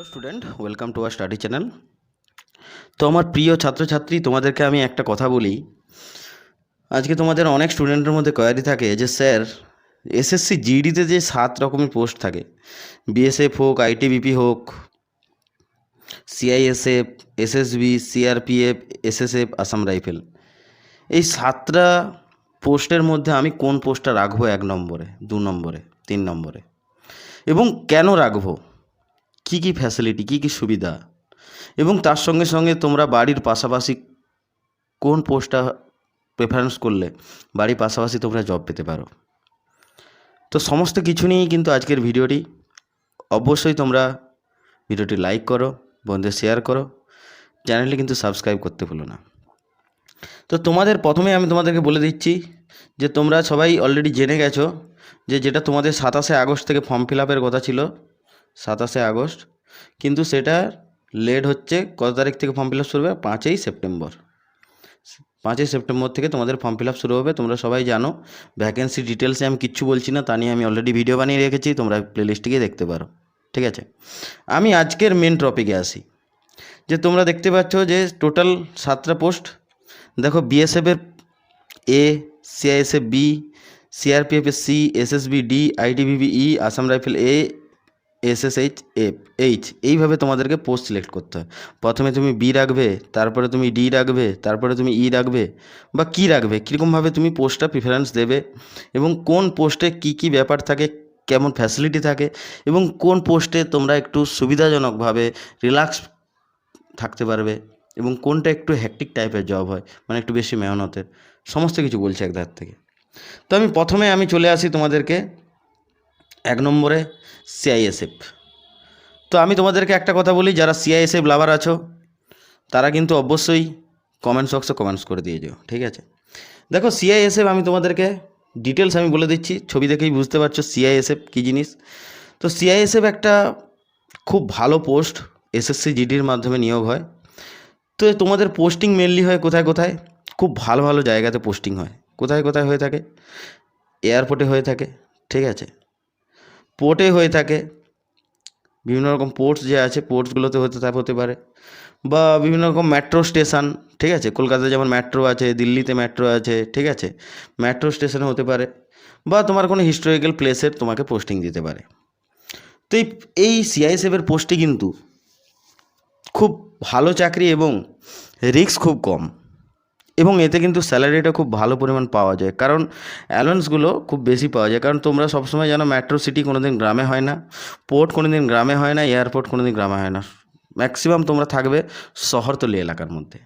Hello student, welcome to R study channel. তো আমার প্রিয় ছাত্রছাত্রী, তোমাদেরকে আমি একটা কথা বলি। আজকে তোমাদের অনেক স্টুডেন্টের মধ্যে কোয়ারি থাকে যে, স্যার এসএসসি জিডিতে যে সাত রকমের পোস্ট থাকে। বিএসএফ হোক আইটিবিপি হোক CISF SSB CRPF SSF Assam rifle এই সাতটা পোস্টের মধ্যে আমি কোন পোস্টটা রাখব এক নম্বরে, দু নম্বরে, তিন নম্বরে? এবং কেন রাখব? কী কী ফ্যাসিলিটি কী কী সুবিধা? এবং তার সঙ্গে সঙ্গে তোমরা বাড়ির পাশাপাশি কোন পোস্টটা প্রেফারেন্স করলে বাড়ির পাশাপাশি তোমরা জব পেতে পারো। তো সমস্ত কিছু নিয়েই কিন্তু আজকের ভিডিওটি। অবশ্যই তোমরা ভিডিওটি লাইক করো, বন্ধুদের শেয়ার করো চ্যানেলটি কিন্তু সাবস্ক্রাইব করতে ভুলো না। তো তোমাদের প্রথমে আমি তোমাদেরকে বলে দিচ্ছি যে তোমরা সবাই অলরেডি জেনে গেছো যে যেটা তোমাদের সাতাশে আগস্ট থেকে ফর্ম ফিল কথা ছিল সাতাশে আগস্ট। কিন্তু সেটা লেট হচ্ছে কত তারিখ থেকে ফর্ম ফিল আপ শুরু হবে? পাঁচই সেপ্টেম্বর। পাঁচই সেপ্টেম্বর থেকে তোমাদের ফর্ম ফিল আপ শুরু হবে। তোমরা সবাই জানো ভ্যাকেন্সি ডিটেলসে আমি কিচ্ছু বলছি না, তা নিয়ে আমি অলরেডি ভিডিও বানিয়ে রেখেছি, তোমরা প্লেলিস্টে গিয়ে দেখতে পারো। ঠিক আছে? আমি আজকের মেন টপিকে আসি। যে তোমরা দেখতে পাচ্ছ যে টোটাল সাতটা পোস্ট দেখো বিএসএফের A CISF B সিআরপিএফের C SSB D ITBP E Assam rifle A SSH F H এইভাবে তোমাদেরকে পোস্ট সিলেক্ট করতে হয়। প্রথমে তুমি বি রাখবে, তারপরে তুমি ডি রাখবে, তারপরে তুমি ই রাখবে, বা কী রাখবে, কীরকমভাবে তুমি পোস্টটা প্রিফারেন্স দেবে, এবং কোন পোস্টে কী কী ব্যাপার থাকে, কেমন ফ্যাসিলিটি থাকে, এবং কোন পোস্টে তোমরা একটু সুবিধাজনকভাবে রিল্যাক্স থাকতে পারবে, এবং কোনটা একটু হ্যাকটিক টাইপের জব হয় মানে একটু বেশি মেহনতের, সমস্ত কিছু বলছে এক ধার থেকে। তো আমি প্রথমে আমি চলে আসি তোমাদেরকে এক নম্বরে সিআইএসএফ তো আমি তোমাদেরকে একটা কথা বলি, যারা সিআইএসএফ লাভার আছো, তারা কিন্তু অবশ্যই কমেন্টস বক্সে কমেন্টস করে দিয়ে যেও, ঠিক আছে? দেখো সিআইএসএফ আমি তোমাদেরকে ডিটেলস আমি বলে দিচ্ছি, ছবি দেখেই বুঝতে পারছ সিআইএসএফ কী জিনিস। তো সিআইএসএফ একটা খুব ভালো পোস্ট এসএসসি জিডির মাধ্যমে নিয়োগ হয়। তো তোমাদের পোস্টিং মেনলি হয় কোথায় কোথায়? খুব ভালো ভালো জায়গাতে পোস্টিং হয়। কোথায় কোথায় হয়ে থাকে? এয়ারপোর্টে হয়ে থাকে, ঠিক আছে? পোর্টে হয়ে থাকে। বিভিন্ন রকম পোর্টস যে আছে পোর্টসগুলোতে হতে হতে পারে। বা বিভিন্ন রকম মেট্রো স্টেশন ঠিক আছে? কলকাতায় যেমন মেট্রো আছে, দিল্লিতে মেট্রো আছে, ঠিক আছে? মেট্রো স্টেশনে হতে পারে। বা তোমার কোনো হিস্টোরিক্যাল প্লেসের তোমাকে পোস্টিং দিতে পারে। তো এই এই সিআইএসএফের পোস্টে কিন্তু খুব ভালো চাকরি এবং রিস্ক খুব কম। এবং এতে কিন্তু স্যালারিটা খুব ভালো পরিমাণ পাওয়া যায়। কারণ অ্যালাউন্সগুলো খুব বেশি পাওয়া যায়। কারণ তোমরা সবসময় জানো মেট্রো সিটি কোনো দিন গ্রামে হয় না, পোর্ট কোনো দিন গ্রামে হয় না, এয়ারপোর্ট কোনো দিন গ্রামে হয় না। ম্যাক্সিমাম তোমরা থাকবে শহরতলি এলাকার মধ্যে।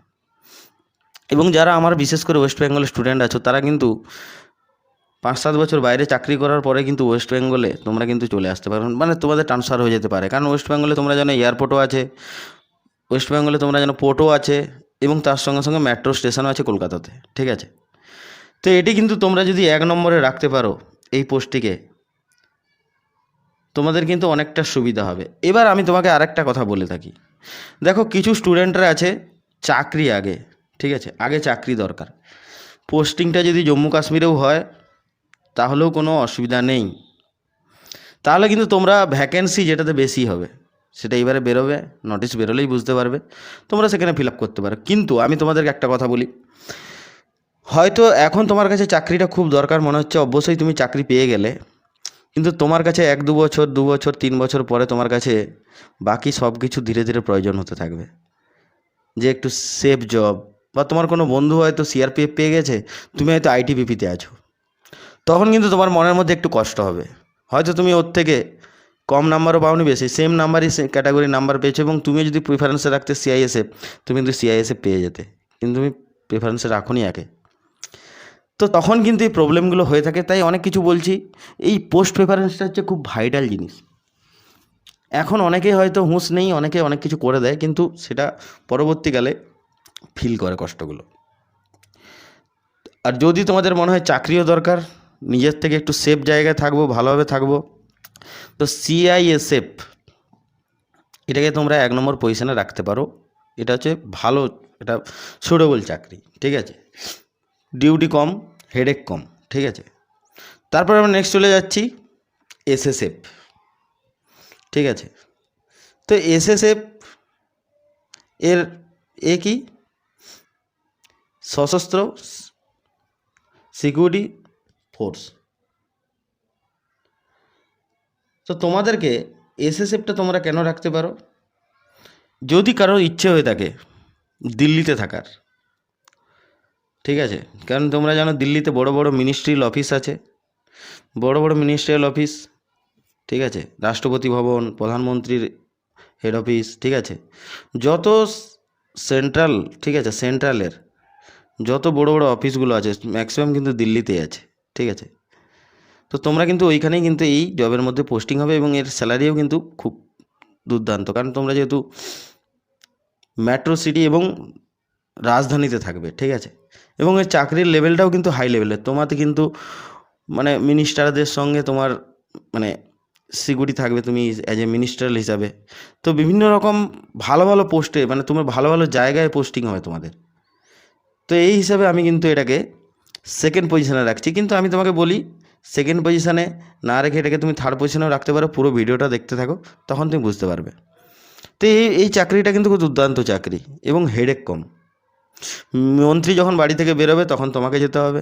এবং যারা আমার বিশেষ করে ওয়েস্ট বেঙ্গলের স্টুডেন্ট আছো, তারা কিন্তু পাঁচ সাত বছর বাইরে চাকরি করার পরে কিন্তু ওয়েস্ট বেঙ্গলে তোমরা কিন্তু চলে আসতে পারো। মানে তোমাদের ট্রান্সফার হয়ে যেতে পারে। কারণ ওয়েস্ট বেঙ্গলে তোমরা জানো এয়ারপোর্টও আছে, ওয়েস্ট বেঙ্গলে তোমরা জানো পোর্টও আছে এবং তার সঙ্গে সঙ্গে মেট্রো স্টেশনও আছে কলকাতাতে, ঠিক আছে? তো এটি কিন্তু তোমরা যদি এক নম্বরে রাখতে পারো এই পোস্টটিকে, তোমাদের কিন্তু অনেকটা সুবিধা হবে। এবার আমি তোমাকে আরেকটা কথা বলে থাকি। দেখো, কিছু স্টুডেন্টরা আছে চাকরি আগে, ঠিক আছে? আগে চাকরি দরকার। পোস্টিংটা যদি জম্মু কাশ্মীরেও হয়, তাহলেও কোনো অসুবিধা নেই। তাহলে কিন্তু তোমরা ভ্যাকেন্সি যেটাতে বেশি হবে সেটা এবারে বেরোবে নোটিশ বেরোলেই বুঝতে পারবে। তোমরা সেখানে ফিল করতে পারো। কিন্তু আমি তোমাদেরকে একটা কথা বলি। হয়তো এখন তোমার কাছে চাকরিটা খুব দরকার, মনে হচ্ছে অবশ্যই তুমি চাকরি পেয়ে গেলে। কিন্তু তোমার কাছে এক, দু বছর দু বছর, তিন বছর পরে তোমার কাছে বাকি সব কিছু ধীরে ধীরে প্রয়োজন হতে থাকবে। যে একটু সেফ জব বা তোমার কোনো বন্ধু হয়তো সিআরপিএফ পেয়ে গেছে, তুমি হয়তো আইটিবিপিতে আছো। তখন কিন্তু তোমার মনের মধ্যে একটু কষ্ট হবে। হয়তো তুমি ওর থেকে কম নাম্বারও পাওনি বেশি সেম নাম্বারই ক্যাটাগরি নাম্বার পেয়েছ এবং তুমি যদি প্রিফারেন্সে রাখতে সিআইএসএফ তুমি কিন্তু সিআইএসএফ পেয়ে যেতে। কিন্তু তুমি প্রিফারেন্সে রাখোনি একে। তো তখন কিন্তু এই প্রবলেমগুলো হয়ে থাকে, তাই অনেক কিছু বলছি। এই পোস্ট প্রেফারেন্সটা হচ্ছে খুব ভাইটাল জিনিস। এখন অনেকে হয়তো হুঁশ নেই, অনেকে অনেক কিছু করে দেয়, কিন্তু সেটা পরবর্তীকালে ফিল করে কষ্টগুলো। আর যদি তোমাদের মনে হয় চাকরিও দরকার, নিজের থেকে একটু সেফ জায়গায় থাকব, ভালোভাবে থাকব তো সিআইএসএফ এটাকে তোমরা এক নম্বর পজিশনে রাখতে পারো। এটা হচ্ছে ভালো, এটা সুটেবল চাকরি, ঠিক আছে? ডিউটি কম হেডেক কম, ঠিক আছে? তারপর আমরা নেক্সট চলে যাচ্ছি এসএসএফ ঠিক আছে? তো এসএসএফ এর, এ কি? সশস্ত্র সিকিউরিটি ফোর্স তো তোমাদেরকে এসএসএফটা তোমরা কেন রাখতে পারো? যদি কারোর ইচ্ছে হয়ে থাকে দিল্লিতে থাকার, ঠিক আছে? কারণ তোমরা জানো দিল্লিতে বড় বড় মিনিস্ট্রিয়াল অফিস আছে। বড় বড় মিনিস্ট্রিয়াল অফিস ঠিক আছে? রাষ্ট্রপতি ভবন, প্রধানমন্ত্রীর হেড অফিস ঠিক আছে? যত সেন্ট্রাল ঠিক আছে? সেন্ট্রালের যত বড় বড় অফিসগুলো আছে ম্যাক্সিমাম কিন্তু দিল্লিতেই আছে, ঠিক আছে? তো তোমরা কিন্তু ওইখানেই কিন্তু এই জবের মধ্যে পোস্টিং হবে এবং এর স্যালারিও কিন্তু খুব দুর্দান্ত। কারণ তোমরা যেহেতু মেট্রো সিটি এবং রাজধানীতে থাকবে, ঠিক আছে? এবং এর চাকরির লেভেলটাও কিন্তু হাই লেভেলের তোমাতে কিন্তু মানে মিনিস্টারদের সঙ্গে তোমার মানে সিকিউরিটি থাকবে তুমি অ্যাজ এ মিনিস্টার হিসাবে। তো বিভিন্ন রকম ভালো ভালো পোস্টে মানে তোমার ভালো ভালো জায়গায় পোস্টিং হয় তোমাদের। তো এই হিসাবে আমি কিন্তু এটাকে সেকেন্ড পজিশনে রাখছি। কিন্তু আমি তোমাকে বলি সেকেন্ড পজিশনে না রেখে এটাকে তুমি থার্ড পজিশনেও রাখতে পারো, পুরো ভিডিওটা দেখতে থাকো, তখন তুমি বুঝতে পারবে। তো এই এই চাকরিটা কিন্তু খুব দুর্দান্ত চাকরি এবং হেডেক কম। মন্ত্রী যখন বাড়ি থেকে বেরোবে, তখন তোমাকে যেতে হবে।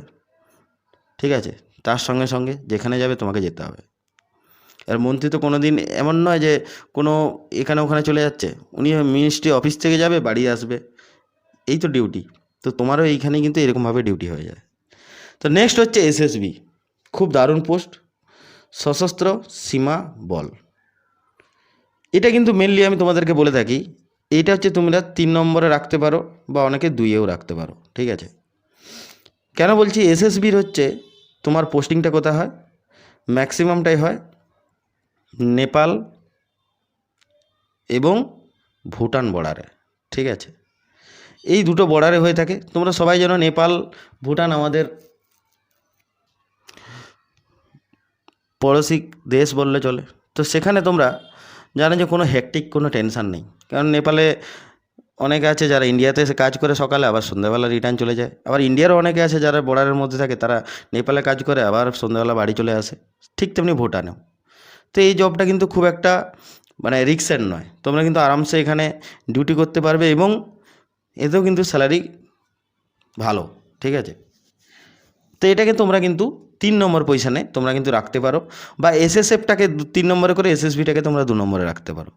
ঠিক আছে? তার সঙ্গে সঙ্গে যেখানে যাবে, তোমাকে যেতে হবে। আর মন্ত্রী তো কোনো দিন এমন নয় যে কোনো এখানে ওখানে চলে যাচ্ছে। উনি মিনিস্ট্রি অফিস থেকে যাবে, বাড়ি আসবে। এই তো ডিউটি তো তোমারও এইখানে কিন্তু এরকমভাবে ডিউটি হয়ে যায়। তো নেক্সট হচ্ছে এসএসবি খুব দারুণ পোস্ট। সশস্ত্র সীমা বল। এটা কিন্তু মেনলি আমি তোমাদেরকে বলে থাকি এইটা হচ্ছে তোমরা তিন নম্বরে রাখতে পারো বা অনেকে দুইয়েও রাখতে পারো, ঠিক আছে? কেন বলছি? এসএসবির হচ্ছে তোমার পোস্টিংটা কোথায় হয়? ম্যাক্সিমামটাই হয় নেপাল এবং ভুটান বর্ডারে ঠিক আছে? এই দুটো বর্ডারে হয়ে থাকে। তোমরা সবাই জানো নেপাল, ভুটান আমাদের পড়োশি দেশ বললে চলে। তো সেখানে তোমরা জানো যে কোনো হেকটিক কোনো টেনশান নেই। কারণ নেপালে অনেকে আছে যারা ইন্ডিয়াতে এসে কাজ করে সকালে, আবার সন্ধ্যাবেলা রিটার্ন চলে যায়। আবার ইন্ডিয়ারও অনেকে আছে যারা বর্ডারের মধ্যে থাকে, তারা নেপালে কাজ করে, আবার সন্ধ্যাবেলা বাড়ি চলে আসে। ঠিক তেমনি ভুটানেও। তো এই জবটা কিন্তু খুব একটা মানে রিক্সের নয়। তোমরা কিন্তু আরামসে এখানে ডিউটি করতে পারবে এবং এতেও কিন্তু স্যালারি ভালো। ঠিক আছে? তো এটাকে তোমরা কিন্তু তিন নম্বর পজিশানে তোমরা কিন্তু রাখতে পারো বা এসএসএফটাকে তিন নম্বরে করে এসএসবিটাকে তোমরা দু নম্বরে রাখতে পারো।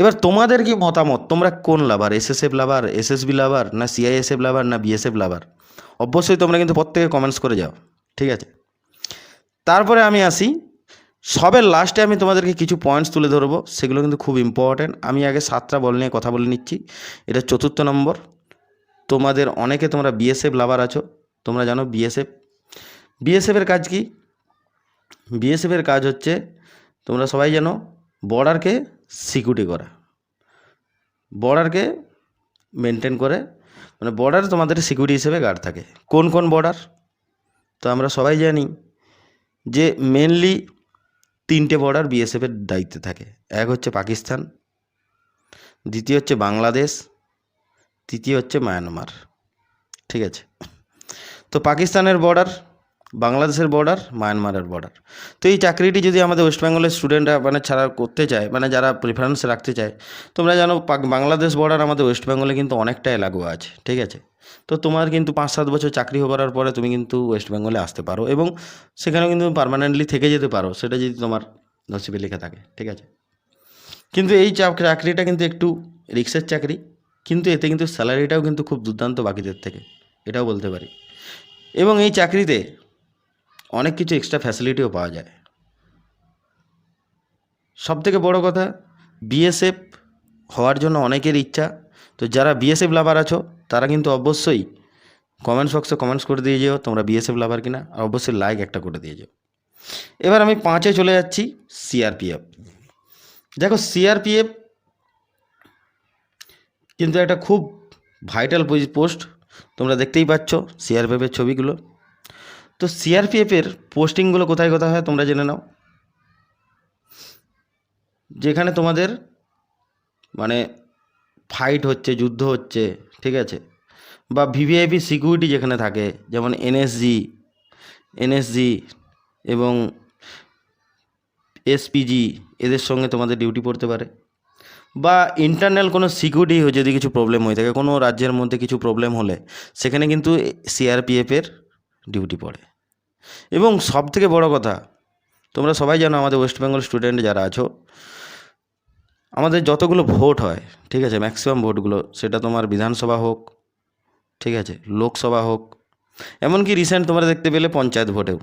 এবার তোমাদের কি মতামত? তোমরা কোন lover SSF lover SSB lover না সিআইএসএফ লাভার না বিএসএফ লাভার অবশ্যই তোমরা কিন্তু প্রত্যেকে কমেন্টস করে যাও, ঠিক আছে? তারপরে আমি আসি, সবের লাস্টে আমি তোমাদেরকে কিছু পয়েন্টস তুলে ধরবো, সেগুলো কিন্তু খুব ইম্পর্ট্যান্ট আমি আগে সাতটা বল নিয়ে কথা বলে নিচ্ছি। এটা চতুর্থ নম্বর। তোমাদের অনেকে তোমরা বিএসএফ লাভার আছো, তোমরা জানো বিএসএফ বিএসএফের কাজ কি? বিএসএফের কাজ হচ্ছে তোমরা সবাই জানো বর্ডারকে সিকিউরিটি করা। বর্ডারকে মেনটেন করে। মানে বর্ডার তোমাদের সিকিউরিটি হিসেবে গার্ড থাকে। কোন কোন বর্ডার তো আমরা সবাই জানি যে মেনলি তিনটে বর্ডার বিএসএফের দায়িত্বে থাকে। এক হচ্ছে পাকিস্তান, দ্বিতীয় হচ্ছে বাংলাদেশ, তৃতীয় হচ্ছে মায়ানমার। ঠিক আছে? তো পাকিস্তানের বর্ডার বাংলাদেশের বর্ডার মায়ানমারের বর্ডার তো এই চাকরিটি যদি আমাদের ওয়েস্ট বেঙ্গলের স্টুডেন্টরা মানে ছাড়া করতে চায় মানে যারা প্রিফারেন্স রাখতে চায়, তোমরা জানো বাংলাদেশ বর্ডার আমাদের ওয়েস্ট বেঙ্গলে কিন্তু অনেকটাই লাগোয়া আছে, ঠিক আছে? তো তোমার কিন্তু পাঁচ সাত বছর চাকরি করার পরে তুমি কিন্তু ওয়েস্ট বেঙ্গলে আসতে পারো এবং সেখানে কিন্তু পার্মানেন্টলি থেকে যেতে পারো, সেটা যদি তোমার নসিবে লেখা থাকে, ঠিক আছে? কিন্তু এই চাকরিটা কিন্তু একটু রিক্সের চাকরি, কিন্তু এতে কিন্তু স্যালারিটাও কিন্তু খুব দুর্দান্ত বাকিদের থেকে, এটাও বলতে পারি। এবং এই চাকরিতে অনেক কিছু এক্সট্রা ফ্যাসিলিটিও পাওয়া যায়। সব থেকে বড় কথা বিএসএফ হওয়ার জন্য অনেকের ইচ্ছা। তো যারা বিএসএফ লাভার আছো, তারা কিন্তু অবশ্যই কমেন্টস বক্সে কমেন্টস করে দিয়ে যেও তোমরা বিএসএফ লাভার কিনা, আর অবশ্যই লাইক একটা করে দিয়ে যেও। এবার আমি পাঁচে চলে যাচ্ছি সিআরপিএফ দেখো সিআরপিএফ কিন্তু একটা খুব ভাইটাল পোস্ট তোমরা দেখতেই পাচ্ছ সিআরপিএফের ছবিগুলো। তো সিআরপিএফের পোস্টিংগুলো কোথায় কোথায় হয় তোমরা জেনে নাও। যেখানে তোমাদের মানে ফাইট হচ্ছে, যুদ্ধ হচ্ছে, ঠিক আছে? বা ভিভিআইপি সিকিউরিটি যেখানে থাকে, যেমন এনএসজি এনএসজি এবং এসপিজি এদের সঙ্গে তোমাদের ডিউটি পড়তে পারে। বা ইন্টারনাল কোনো সিকিউরিটি যদি কিছু প্রবলেম হয়ে থাকে, কোনো রাজ্যের মধ্যে কিছু প্রবলেম হলে, সেখানে কিন্তু সিআরপিএফের ডিউটি পড়ে। এবং সব থেকে বড় কথা, তোমরা সবাই জানো আমাদের ওয়েস্ট বেঙ্গল স্টুডেন্ট যারা আছো, আমাদের যতগুলো ভোট হয়, ঠিক আছে ম্যাক্সিমাম ভোটগুলো, সেটা তোমার বিধানসভা হোক, ঠিক আছে, লোকসভা হোক, এমনকি রিসেন্ট তোমরা দেখতে পেলে পঞ্চায়েত ভোটেও,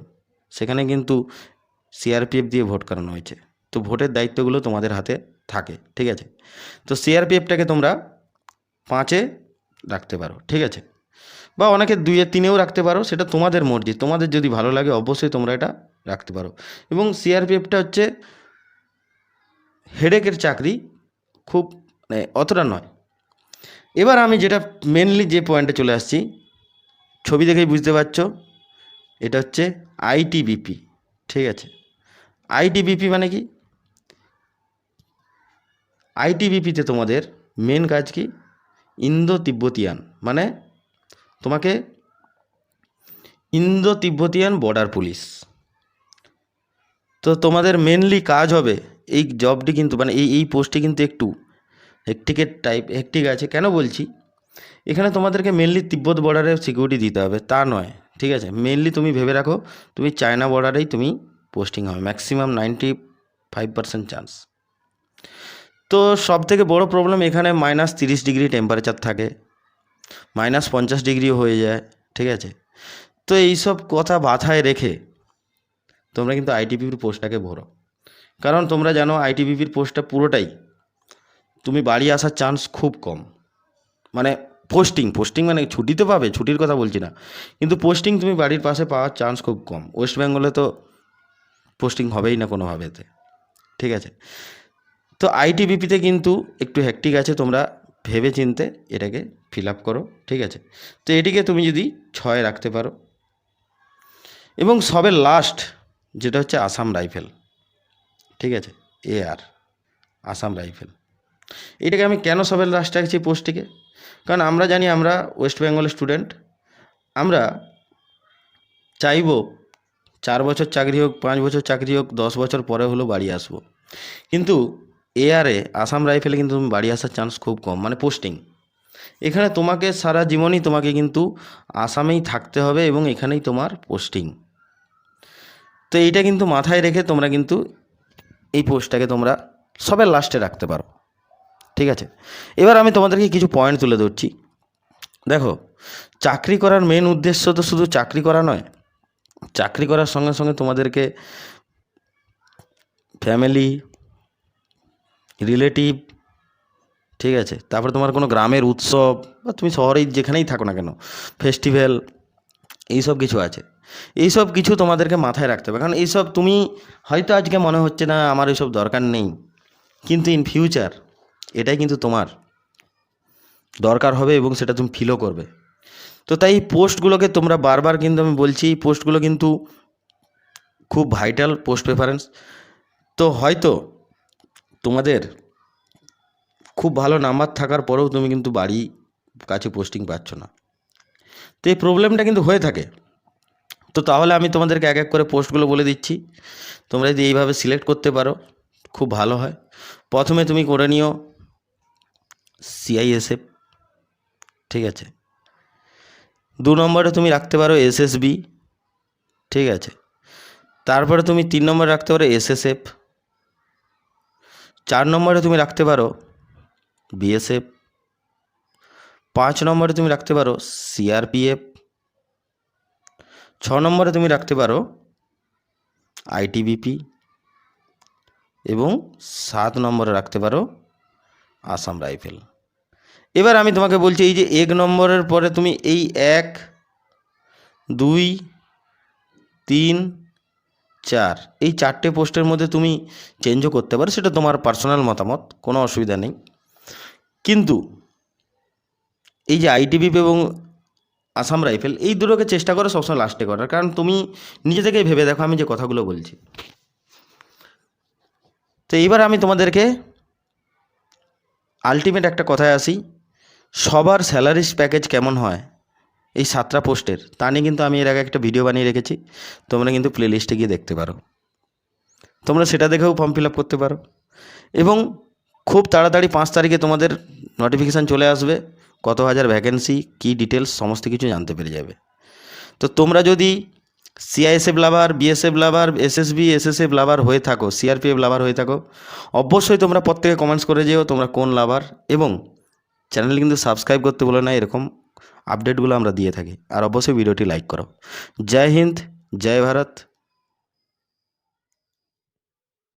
সেখানে কিন্তু সিআরপিএফ দিয়ে ভোট করানো হয়েছে। তো ভোটের দায়িত্বগুলো তোমাদের হাতে থাকে, ঠিক আছে। তো সিআরপিএফটাকে তোমরা পাঁচে রাখতে পারো, ঠিক আছে। বা অনেকে দুইয়ে তিনেও রাখতে পারো, সেটা তোমাদের মর্জি। তোমাদের যদি ভালো লাগে, অবশ্যই তোমরা এটা রাখতে পারো। এবং সিআরপিএফটা হচ্ছে হেডেকের চাকরি, খুব মানে অতটা নয়। এবার আমি যেটা মেনলি যে পয়েন্টে চলে আসছি, ছবি দেখেই বুঝতে পারছ, এটা হচ্ছে আইটিবিপি ঠিক আছে? আইটিবিপি মানে কি? আইটিবিপিতে তোমাদের মেন কাজ কি? ইন্দো তিব্বতিয়ান মানে তোমাকে ইন্দো তিব্বতিয়ান বর্ডার পুলিশ তো তোমাদের মেনলি কাজ হবে এই জবটি কিন্তু মানে এই এই পোস্টটি কিন্তু একটু হেকটিকের টাইপ হেকটিক আছে। কেন বলছি? এখানে তোমাদেরকে মেনলি তিব্বত বর্ডারে সিকিউরিটি দিতে হবে, তা নয়, ঠিক আছে? মেনলি তুমি ভেবে রাখো, তুমি চায়না বর্ডারেই তুমি পোস্টিং হবে maximum ninety five percent chance তো সব থেকে বড় প্রবলেম এখানে মাইনাস তিরিশ ডিগ্রি টেম্পারেচার থাকে। মাইনাস পঞ্চাশ ডিগ্রিও হয়ে যায়, ঠিক আছে? তো এইসব কথা মাথায় রেখে তোমরা কিন্তু আইটিপিপির পোস্টটাকে ভরো। কারণ তোমরা জানো আইটিপিপির পোস্টটা পুরোটাই তুমি বাড়ি আসার চান্স খুব কম। মানে পোস্টিং পোস্টিং মানে ছুটি তো পাবে, ছুটির কথা বলছি না। কিন্তু পোস্টিং তুমি বাড়ির পাশে পাওয়ার চান্স খুব কম। ওয়েস্ট বেঙ্গলে তো পোস্টিং হবেই না কোনোভাবেতে, ঠিক আছে? তো আইটিবিপিতে কিন্তু একটু হ্যাকটিক আছে তোমরা ভেবে চিনতে এটাকে ফিল আপ করো, ঠিক আছে? তো এটিকে তুমি যদি ছয় রাখতে পারো। এবং সবে লাস্ট যেটা হচ্ছে আসাম রাইফেল, ঠিক আছে? A R Assam rifle. এটাকে আমি কেন সবে লাস্ট রাখছি পোস্টটিকে? কারণ আমরা জানি আমরা ওয়েস্ট বেঙ্গলের স্টুডেন্ট। আমরা চাইব চার বছর চাকরি হোক, পাঁচ বছর চাকরি হোক, দশ বছর পরে হলেও বাড়ি আসব। কিন্তু এআরে আসাম রাইফেলে কিন্তু তুমি বাড়ি আসার চান্স খুব কম মানে পোস্টিং এখানে তোমাকে সারা জীবনই তোমাকে কিন্তু আসামেই থাকতে হবে এবং এখানেই তোমার পোস্টিং তো এইটা কিন্তু মাথায় রেখে তোমরা কিন্তু এই পোস্টটাকে তোমরা সবে লাস্টে রাখতে পারো। ঠিক আছে? এবার আমি তোমাদেরকে কিছু পয়েন্ট তুলে ধরছি। দেখো, চাকরি করার মেন উদ্দেশ্য তো শুধু চাকরি করা নয়। চাকরি করার সঙ্গে সঙ্গে তোমাদেরকে ফ্যামিলি রিলেটিভ ঠিক আছে? তারপরে তোমার কোনো গ্রামের উৎসব বা তুমি শহরেই যেখানেই থাকো না কেন ফেস্টিভ্যাল এইসব কিছু আছে। এইসব কিছু তোমাদেরকে মাথায় রাখতে হবে। কারণ এইসব তুমি হয়তো আজকে মনে হচ্ছে না, আমার এইসব দরকার নেই। কিন্তু ইন ফিউচার এটাই কিন্তু তোমার দরকার হবে এবং সেটা তুমি ফিলও করবে। তো তাই এই পোস্টগুলোকে তোমরা বারবার কিন্তু আমি বলছি, এই পোস্টগুলো কিন্তু খুব ভাইটাল পোস্ট প্রেফারেন্স তো হয়তো তোমাদের খুব ভালো নাম্বার থাকার পরেও তুমি কিন্তু বাড়ি কাছে পোস্টিং পাচ্ছ না। তো এই প্রবলেমটা কিন্তু হয়ে থাকে। তো তাহলে আমি তোমাদেরকে এক এক করে পোস্টগুলো বলে দিচ্ছি। তোমরা যদি এইভাবে সিলেক্ট করতে পারো, খুব ভালো হয়। প্রথমে তুমি করে নিও সিআইএসএফ ঠিক আছে। দু নম্বরে তুমি রাখতে পারো এসএসবি ঠিক আছে। তারপরে তুমি তিন নম্বরে রাখতে পারো এসএসএফ চার নম্বরে তুমি রাখতে পারো বিএসএফ পাঁচ নম্বরে তুমি রাখতে পারো সিআরপিএফ ছ নম্বরে তুমি রাখতে পারো আইটিবিপি এবং সাত নম্বরে রাখতে পারো আসাম রাইফেল। এবার আমি তোমাকে বলছি এই যে এক নম্বরের পরে তুমি এই এক, দুই, তিন চার। এই চারটে পোস্টের মধ্যে তুমি চেঞ্জও করতে পারো, সেটা তোমার পার্সোনাল মতামত, কোনো অসুবিধা নেই। কিন্তু এই যে আইটিবিপি এবং আসাম রাইফেল এই দুটোকে চেষ্টা করো সবসময় লাস্টে করার, কারণ তুমি নিজে থেকেই ভেবে দেখো আমি যে কথাগুলো বলছি। তো এইবার আমি তোমাদেরকে আলটিমেট একটা কথায় আসি, সবার স্যালারিস প্যাকেজ কেমন হয়? এই সাতটা পোস্টের। তা নিয়ে কিন্তু আমি এর আগে একটা ভিডিও বানিয়ে রেখেছি। তোমরা কিন্তু প্লে লিস্টে গিয়ে দেখতে পারো। তোমরা সেটা দেখেও ফর্ম ফিল করতে পারো। এবং খুব তাড়াতাড়ি পাঁচ তারিখে তোমাদের নোটিফিকেশান চলে আসবে কত হাজার ভ্যাকেন্সি কী ডিটেলস সমস্ত কিছু জানতে পেরে যাবে। তো তোমরা যদি CISF lover BSF lover SSB SSF lover হয়ে থাকো সিআরপিএফ লাভার হয়ে থাকো, অবশ্যই তোমরা প্রত্যেকে কমেন্টস করে যেও তোমরা কোন লাভার এবং চ্যানেল কিন্তু সাবস্ক্রাইব করতে বলো না, এরকম আপডেটগুলো আমরা দিয়ে থাকি। আর অবশ্যই ভিডিওটি লাইক করো। জয় হিন্দ জয় ভারত।